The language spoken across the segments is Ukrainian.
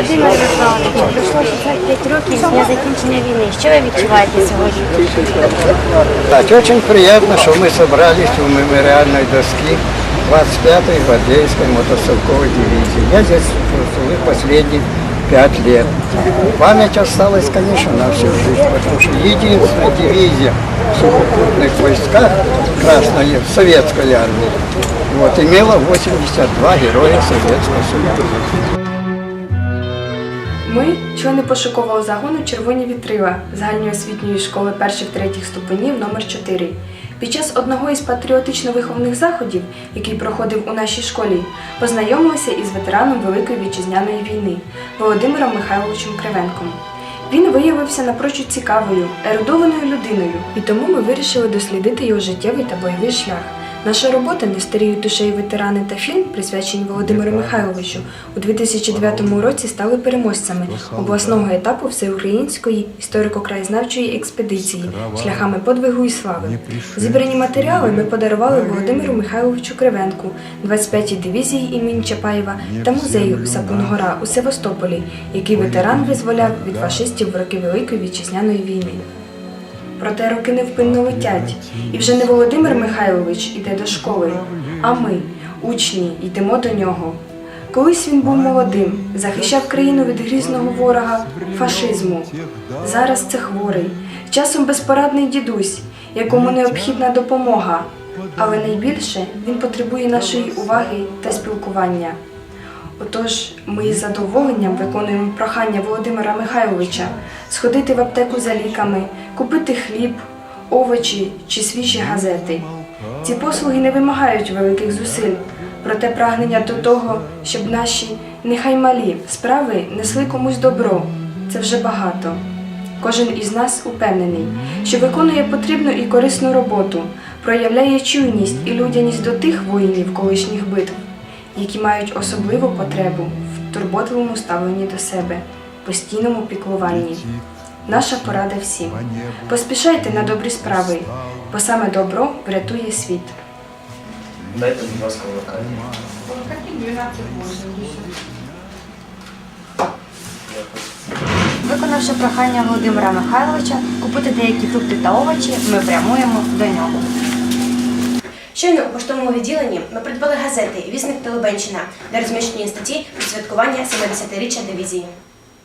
Володимир Михайлович, пройшло 65 років з дня закінчення війни. Що ви відчуваєте сьогодні? Так, очень приятно, что мы собрались у мемориальной доски 25-й гвардейской мотострелковой дивизии. Я здесь служил последние пять лет. Память осталась, конечно, на всю жизнь, потому что единственная дивизия в сухопутных войсках Красной Советской армии вот, имела 82 героя Советского Союза. Ми, члени пошукового загону Червоні вітрила загальноосвітньої школи перших-третіх ступенів номер 4 Під час одного із патріотично-виховних заходів, який проходив у нашій школі, познайомилися із ветераном Великої вітчизняної війни Володимиром Михайловичем Кривенком. Він виявився напрочуд цікавою, ерудованою людиною, і тому ми вирішили дослідити його життєвий та бойовий шлях. Наша робота «Не старіють душею ветерани та фільм, присвячені Володимиру Михайловичу, у 2009 році стали переможцями обласного етапу всеукраїнської історико-краєзнавчої експедиції шляхами подвигу і слави. Зібрані матеріали ми подарували Володимиру Михайловичу Кривенку, 25-й дивізії імені Чапаєва та музею Сапунгора у Севастополі, який ветеран визволяв від фашистів в роки Великої вітчизняної війни. Проте роки невпинно летять, і вже не Володимир Михайлович іде до школи, а ми, учні, йдемо до нього. Колись він був молодим, захищав країну від грізного ворога фашизму. Зараз це хворий, часом безпорадний дідусь, якому необхідна допомога. Але найбільше він потребує нашої уваги та спілкування. Отож, ми із задоволенням виконуємо прохання Володимира Михайловича сходити в аптеку за ліками, купити хліб, овочі чи свіжі газети. Ці послуги не вимагають великих зусиль, проте прагнення до того, щоб наші, нехай малі, справи несли комусь добро. Це вже багато. Кожен із нас упевнений, що виконує потрібну і корисну роботу, проявляє чуйність і людяність до тих воїнів колишніх битв, які мають особливу потребу в турботливому ставленні до себе, постійному піклуванні. Наша порада всім. Поспішайте на добрі справи, бо саме добро врятує світ. Дайте, будь ласка, локальні. Виконавши прохання Володимира Михайловича купити деякі фрукти та овочі, ми прямуємо до нього. Щойно у поштовому відділенні ми придбали газети Вісник Телебенщина, де розміщені статті про святкування 70-річчя дивізії.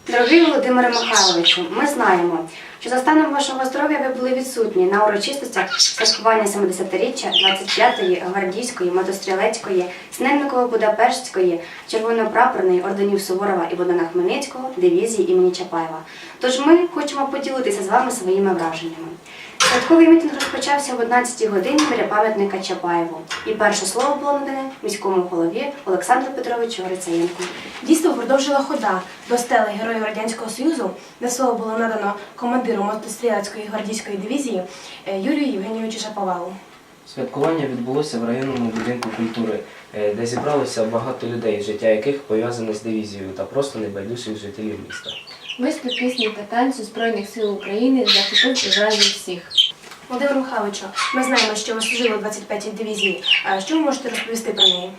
Дорогий Володимире Михайловичу, ми знаємо, що за станом вашого здоров'я ви були відсутні на урочистостях святкування 70-річчя 25-ї гвардійської, мотострілецької, Снельниково-Будапештської, червоно-прапорної орденів Суворова і Богдана Хмельницького дивізії імені Чапаєва. Тож ми хочемо поділитися з вами своїми враженнями. Святковий мітинг розпочався в 11 годині біля пам'ятника Чапаєву. І перше слово було надане міському голові Олександру Петровичу Грицаєнку. Дійство продовжила хода до стели Героїв Радянського Союзу, де слово було надано командиру мотострілецької гвардійської дивізії е, Юрію Євгенійовичу Шаповалу. Святкування відбулося в районному будинку культури, е, де зібралося багато людей, життя яких пов'язане з дивізією та просто небайдужих жителів міста. Виступ пісні та танцю Збройних сил України захопив Ізраїль всіх. Володимир Михайловичу, ми знаємо, що ви служили у 25-й дивізії. А що ви можете розповісти про неї?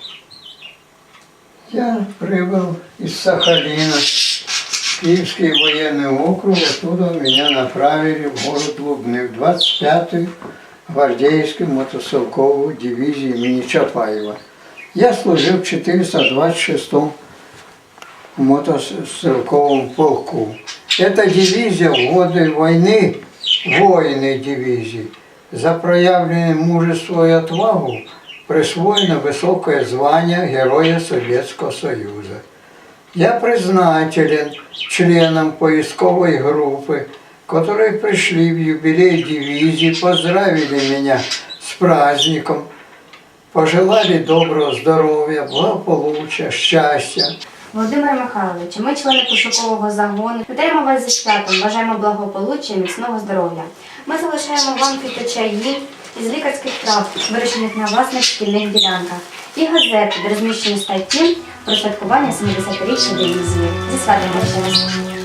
Я прибыл из Сахалина, Киевский военный округ, оттуда меня направили в город Лубны, в 25-ю гвардейскую мотострелковую дивизию имени Чапаева. Я служил в 426-м мотострелковом полку. Эта дивизия в годы войны, воины дивизии, за проявленное мужество и отвагу присвоено высокое звание Героя Советского Союза. Я признателен членам поисковой группы, которые пришли в юбилей дивизии, поздравили меня с праздником, пожелали доброго здоровья, благополучия, счастья. Володимире Михайловичу, ми члени пошукового загону. Вітаємо вас зі святом, бажаємо благополуччя міцного здоров'я. Ми залишаємо вам фіточаї із лікарських трав, вирощених на власних шкільних ділянках, і газети, де розміщені статті про святкування 70-річчя дивізії. Зі святом вас.